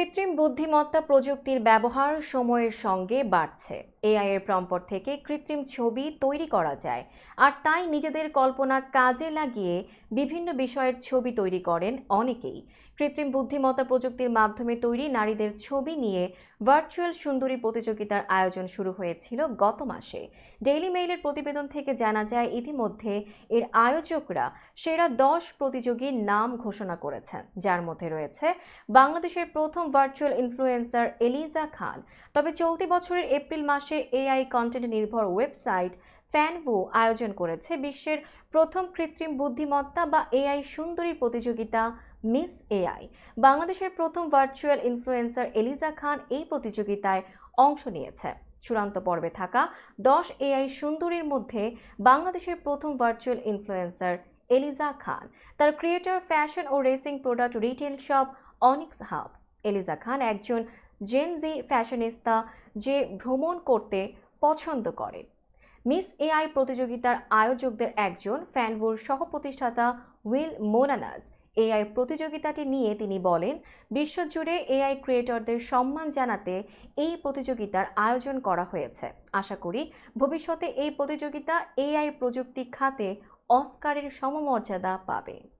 কৃত্রিম বুদ্ধিমত্তা প্রযুক্তির ব্যবহার সময়ের সঙ্গে বাড়ছে। এআই এর প্রম্পট থেকে কৃত্রিম ছবি তৈরি করা যায়। আর তাই নিজেদের কল্পনা কাজে লাগিয়ে বিভিন্ন বিষয়ের ছবি তৈরি করেন অনেকেই। কৃত্রিম বুদ্ধিমত্তা প্রযুক্তির মাধ্যমে তৈরি নারীদের ছবি নিয়ে ভার্চুয়াল সুন্দরী প্রতিযোগিতার আয়োজন শুরু হয়েছিল গত মাসে। ডেইলি মেইলের প্রতিবেদন থেকে জানা যায়, ইতিমধ্যে এর আয়োজকরা সেরা দশ প্রতিযোগীর নাম ঘোষণা করেছেন। যার মধ্যে রয়েছে বাংলাদেশের প্রথম ভার্চুয়াল ইনফ্লুয়েন্সার এলিজা খান। তবে চলতি বছরের এপ্রিল মাসে এআই কন্টেন্ট নির্ভর ওয়েবসাইট ফ্যানভু আয়োজন করেছে বিশ্বের প্রথম কৃত্রিম বুদ্ধিমত্তা বা এআই সুন্দরী প্রতিযোগিতা মিস এআই বাংলাদেশের প্রথম ভার্চুয়াল ইনফ্লুয়েন্সার এলিজা খান এই প্রতিযোগিতায় অংশ নিয়েছে। চূড়ান্ত পর্বে থাকা দশ এআই সুন্দরীর মধ্যে বাংলাদেশের প্রথম ভার্চুয়াল ইনফ্লুয়েন্সার এলিজা খান তার ক্রিয়েটর ফ্যাশন ও racing product retail shop Onyx hub Eliza Khan একজন জেনজি ফ্যাশনিস্তা যে ভ্রমণ করতে পছন্দ করে। মিস এআই প্রতিযোগিতার আয়োজকদের একজন ফ্যানভুর সহ-প্রতিষ্ঠাতা উইল মোনানাস এআই প্রতিযোগিতাটি নিয়ে তিনি বলেন, বিশ্বজুড়ে এআই ক্রিয়েটরদের সম্মান জানাতে এই প্রতিযোগিতার আয়োজন করা হয়েছে। আশা করি ভবিষ্যতে এই প্রতিযোগিতা এআই প্রযুক্তি খাতে অস্কারের সমমর্যাদা পাবে।